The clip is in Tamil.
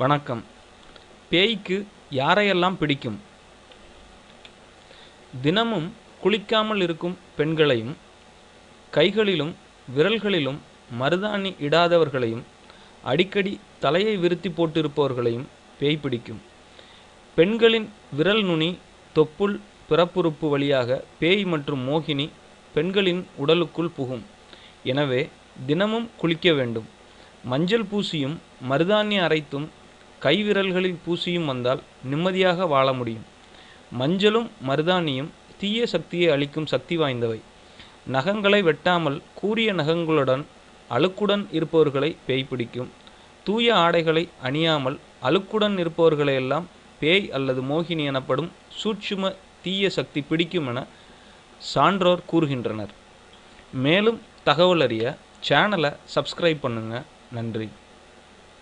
வணக்கம். பேய்க்கு யாரையெல்லாம் பிடிக்கும்? தினமும் குளிக்காமல் இருக்கும் பெண்களையும் கைகளிலும் விரல்களிலும் மருதாணி இடாதவர்களையும் அடிக்கடி தலையை விருத்தி போட்டிருப்பவர்களையும் பேய் பிடிக்கும். பெண்களின் விரல் நுனி தொப்புள் பிறப்புறுப்பு வழியாக பேய் மற்றும் மோகினி பெண்களின் உடலுக்குள் புகும். எனவே தினமும் குளிக்க வேண்டும். மஞ்சள் பூசியும் மருதாணி அரைத்தும் கைவிரல்களில் பூசியும் வந்தால் நிம்மதியாக வாழ முடியும். மஞ்சளும் மருதாணியும் தீய சக்தியை அளிக்கும் சக்தி வாய்ந்தவை. நகங்களை வெட்டாமல் கூரிய நகங்களுடன் அழுக்குடன் இருப்பவர்களை பேய் பிடிக்கும். தூய ஆடைகளை அணியாமல் அழுக்குடன் இருப்பவர்களையெல்லாம் பேய் அல்லது மோகினி எனப்படும் சூட்சும தீய சக்தி பிடிக்கும் என சான்றோர் கூறுகின்றனர். மேலும் தகவல் அறிய சேனலை சப்ஸ்கிரைப் பண்ணுங்கள் நன்றி.